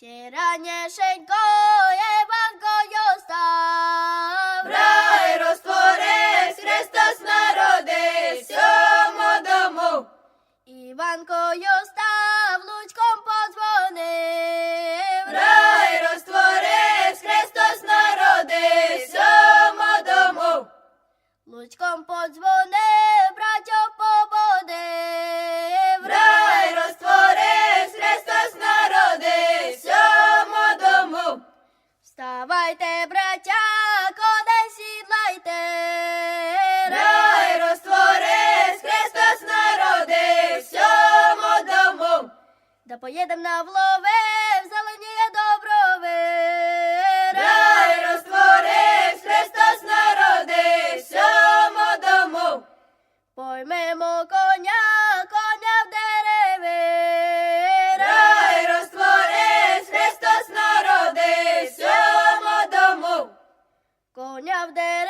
Ще ранішенько Євангою став. Рай розтворись, Христос народись, сьому дому. Іванкою став, лучком подзвонив. Рай розтворись, Христос народись, сьому дому. Лучком подзвонив, брат. Вставайте, братя, коне сідлайте, рай розтворись, Христос народився сьому да поїдем на влови, в зелені доброви. Рай розтворись, Христос народився сьому домом, поймемо коня. Konia v dere